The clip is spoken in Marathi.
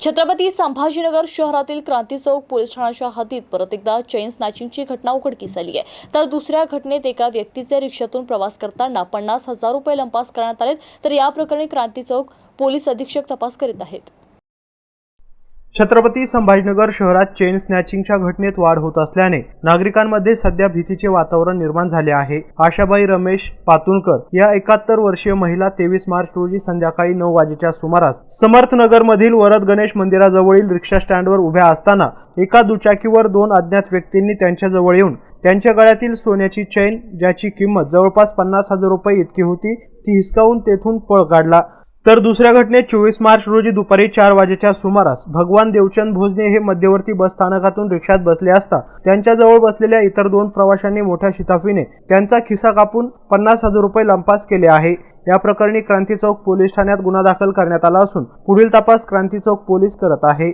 छत्रपती संभाजीनगर शहरातील क्रांती चौक पोलीस ठाण्याच्या हद्दीत परत एकदा चेन स्नॅचिंगची घटना उघडकीस आली आहे. तर दुसऱ्या घटनेत एका व्यक्तीचे रिक्षातून प्रवास करताना पन्नास हजार रुपये लंपास करण्यात आलेत. तर या प्रकरणी क्रांती चौक पोलीस अधीक्षक तपास करीत आहेत. छत्रपती संभाजीनगर शहरात चेन स्नॅचिंगच्या घटनेत वाढ होत असल्याने नागरिकांमध्ये सध्या भीतीचे वातावरण निर्माण झाले आहे. आशाबाई रमेश पातुणकर या एकाहत्तर वर्षीय महिला तेवीस मार्च रोजी संध्याकाळी नऊ वाजेच्या सुमारास समर्थनगर मधील वरद गणेश मंदिराजवळील रिक्षा स्टँडवर उभ्या असताना एका दुचाकीवर दोन अज्ञात व्यक्तींनी त्यांच्याजवळ येऊन त्यांच्या गळ्यातील सोन्याची चैन ज्याची किंमत जवळपास पन्नास हजार रुपये इतकी होती ती हिसकावून तेथून पळ काढला. तर दुसऱ्या घटनेत चोवीस मार्च रोजी दुपारी चार वाजेच्या सुमारास भगवान देवचंद भोजने हे मध्यवर्ती बस स्थानकातून रिक्षात बसले असता त्यांच्याजवळ बसलेल्या इतर दोन प्रवाशांनी मोठ्या शिताफीने त्यांचा खिसा कापून पन्नास हजार रुपये लंपास केले आहे. या प्रकरणी क्रांती चौक पोलीस ठाण्यात गुन्हा दाखल करण्यात आला असून पुढील तपास क्रांती चौक पोलीस करत आहे.